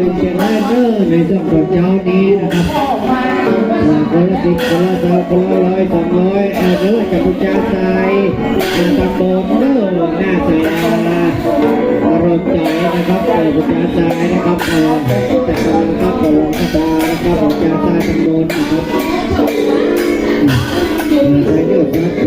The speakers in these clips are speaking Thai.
ลงเชียงรายเนอร์ในช่วงตอนเช้านี้นะครับคนละสิบคนละสองคนละร้อยสองร้อยเออเนื้อจากพุทธาใจนาตำบลเนอร์หน้าสลารมณ์ใจนะครับเออบุญญาใจนะครับเออแต่กำลังครับกำลังกระดานะครับบุญญาใจจำนวนนะครับใช้เยอะครั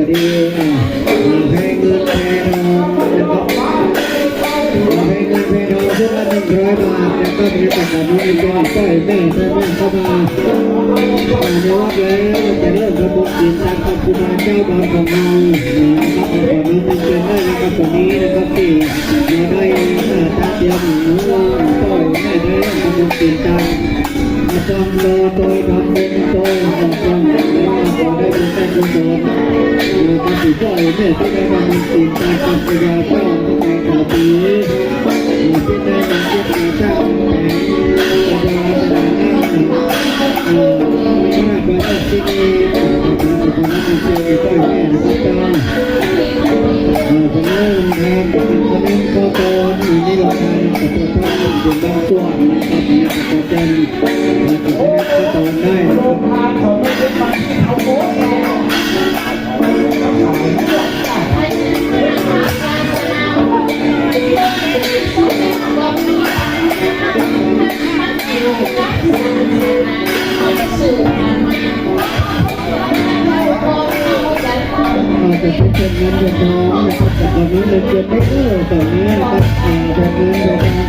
บาเจ้าบางของเรานะครับขอนี้เป็นเชิญได้นะครับตรงนี้นะครับที่เราได้อ่าตาเตียมหนูปล่อยแม่ได้ระบบกินตามอาจารย์รอตัวทำเป็นตัวของจังแล้วก็ได้เป็นแค่คนโดนเราก็ติดปล่อยแม่ที่ได้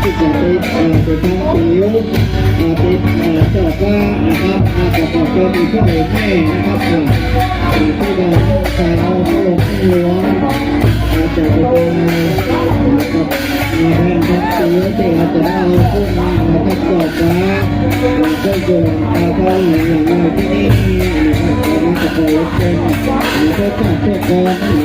ทองที่จะไปอ่าไปทำผิวอ่าไปอ่าจอดว่านะครับมาประกอบกับอีกข้อหนึ่งให้นะครับอ่าอ่าที่เราใส่เอาพระลงพระหลวงอาจะไปเป็นนะครับมีแผ่นทองผิวที่อาจจะเอาพวกมานะครับจอดว่าก็โยนเอาเข้าอย่างไรที่นี่นะครับตอนนี้จะขอรับเป็นหรือว่าจากพวกกอ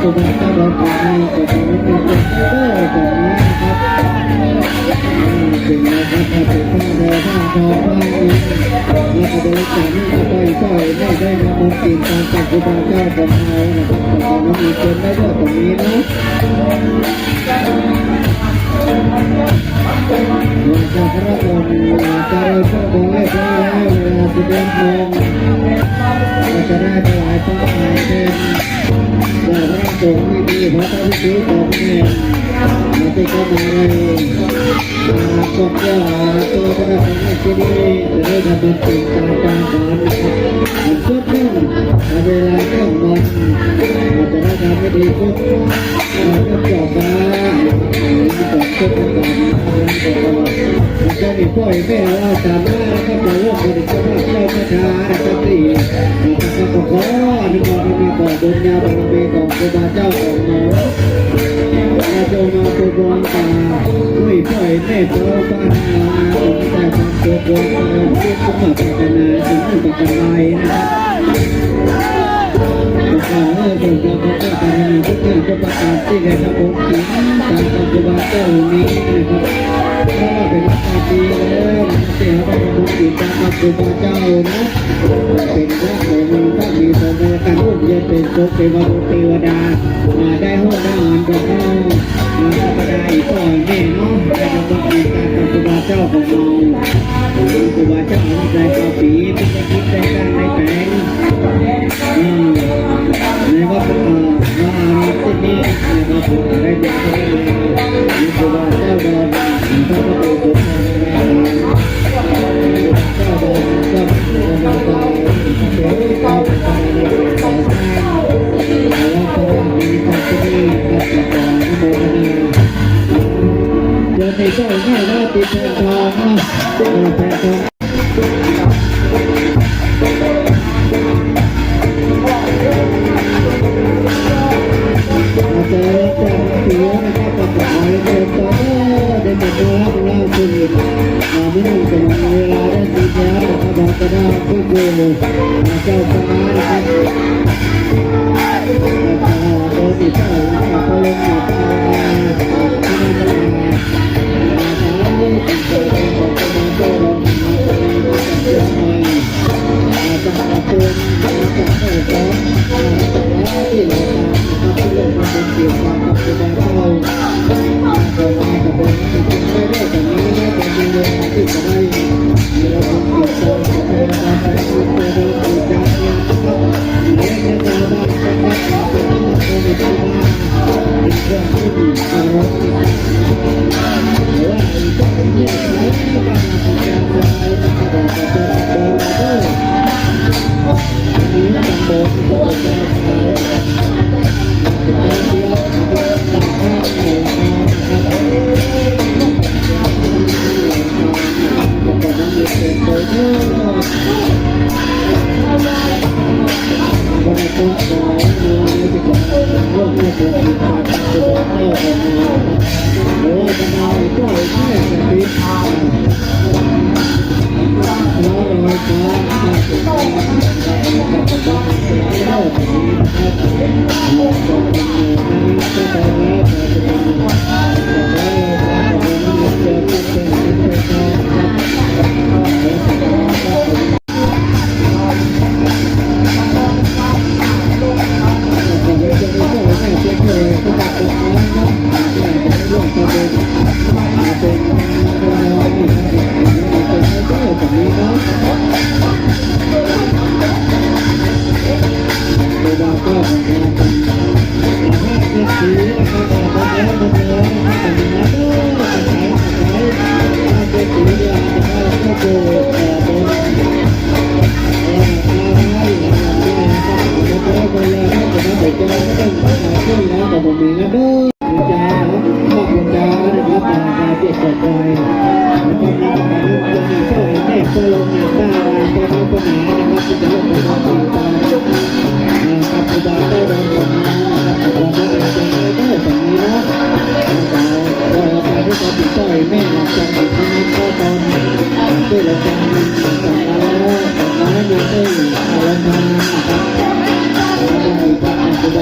ร ทองข้าวอินแล้วก็บริจาคนี่ก็ไปก็ไม่ได้นำมันกินตามกับครูบาเจ้าของเรานะครับแต่ตอนนี้มีเกณฑ์ได้ด้วยตรงนี้นะหลังจากพระองค์จะเริ่มพระองค์เรียบร้อยแล้วเวลาสิบเอ็ดโมงก็จะได้ถวายพระอาหารเป็นเมื่อพระสงฆ์ไม่มีพระพุทธรูปของแม่มาเข้ามาเลยมาก็จะตัวพระสงฆ์ในที่นี้จะได้ส่งตามการสอนนะครับมันสุดนึ่งวลาเที่ยงวันอาจจะได้ทำให้ดีขึ้นเจบมา ป็นการทำงานต่อจะมีพ่อยแม่เราสามารถนะครับจะร่วมบริจาคเจ้าพระชานะครับที่นะครับก็ขออนุโมทนาขอบุญญาบารมีของครูบาเจ้าของเราอา จงมาตัวบวงตาด้วยพ่อยแม่เจ้าบ้านาผมแต่ความตัวบวงตาเพื่อสมบัติพัฒนาถึงหนึ่งปะการใดนะครับขอให้ผมเราพบกันในทุกเรื่องทุกประการที่ได้รับผมถึงตามครูบาเจ้านี้นะครับถ้าเป็นราชาดีแล้วเสียไปกับกิจกับครูบาเจ้านะเป็นพระสงฆ์ถ้ามีสมรการร่วมเย็นเป็นสุขเป็นวรุเทวดามาได้ห้องได้อ่านกับเรามาธร ร ยว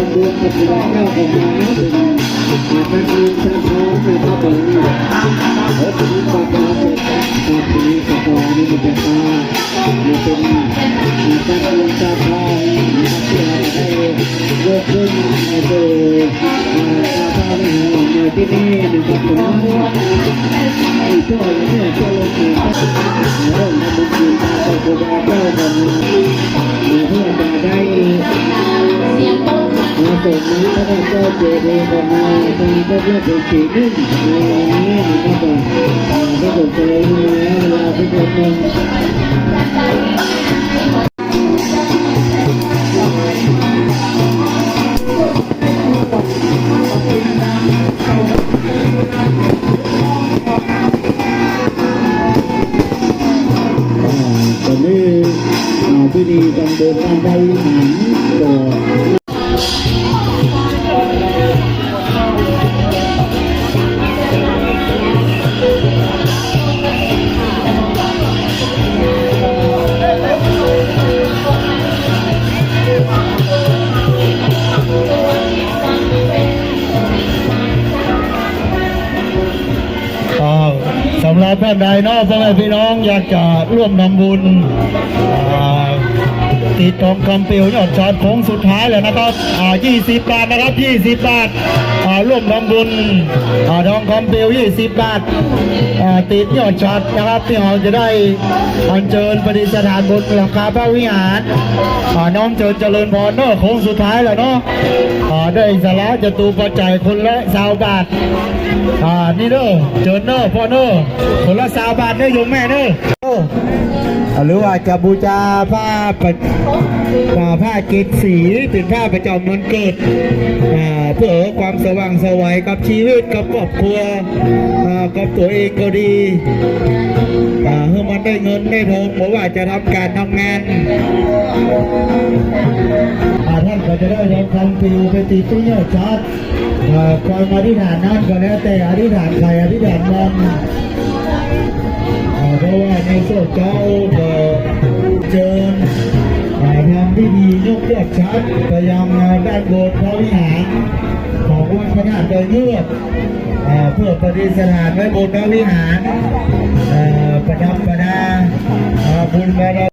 รคุณจ้าเจ้าอลของเราในวันนี้นะครับเราต้องสอบว่าจากเรื่องที่มีการตีมีการมองว่าจะมีการดูเรื่องสอบครับอันนี้ก็มีการติดต่อกับตัวอยู่นะครับมีการเป็นมีการให้มีเสียงนะครับก็ตอนนี้ก็ขอมีเกินใจแล้วนะครับที่นี่นะครับผมก็เนี่ยก็ลงทุนเริ่มทำบุญคืนตาโบราณเจ้ากันเพื่อจะได้มาส่งนี้พระเจ้าเจดีย์ของเราตอน ก็เรียกเป็นสีนึ่งในวันนี้นะครับพระผมานใดนอกพ่อแม่พี่น้องอยากจะร่วมทำบุญ ติดทองคำเปลวยอดชอดโค้งสุดท้ายแล้วนะครับอ่า20 บาทนะครับ 20 บาทอ่าร่วมทำบุญอ่าทองคำเปลว20 บาทอ่าติดยอดชอดนะครับที่เราจะได้อัญเชิญปฏิสถานบนหลังคาพระวิหารอ่าน้อมเชิญเจริญพรเนาะโค้งสุดท้ายแล้วเนาะอ่าได้สาระจตุปัจจัยคนละสาวบาทอ่านี่เด้อเจิญเด้อพ่อเด้อคนละสาวบาทเด้อโยมแม่เด้อะ หรือว่าจะบูชาผ้าประอ่าผ้าเกศสีเป็นผ้าประจำวันเกิดเพื่อความสว่างสวัยกับชีวิตกับครอบครัวกับตัวเองก็ดีเพื่อมันได้เงินได้ทองเพราะว่าจะทำการทำงานท่านก็จะได้รับคำปิวไปติดที่ยอดชัดอ่าความอธิษฐานนั้นก็แล้วแต่อธิษฐานใครอธิษฐานมันอ่าเพราะ ว่าในโซเจ้าก็เจิญอ่าทำพิธียกยอดชัดพยายามมาด้านบนพระวิหารของวัดพระธาตุดยเงือกเพื่อปฏิสถานไว้บนพระวิหารประดับประดาบุญบาร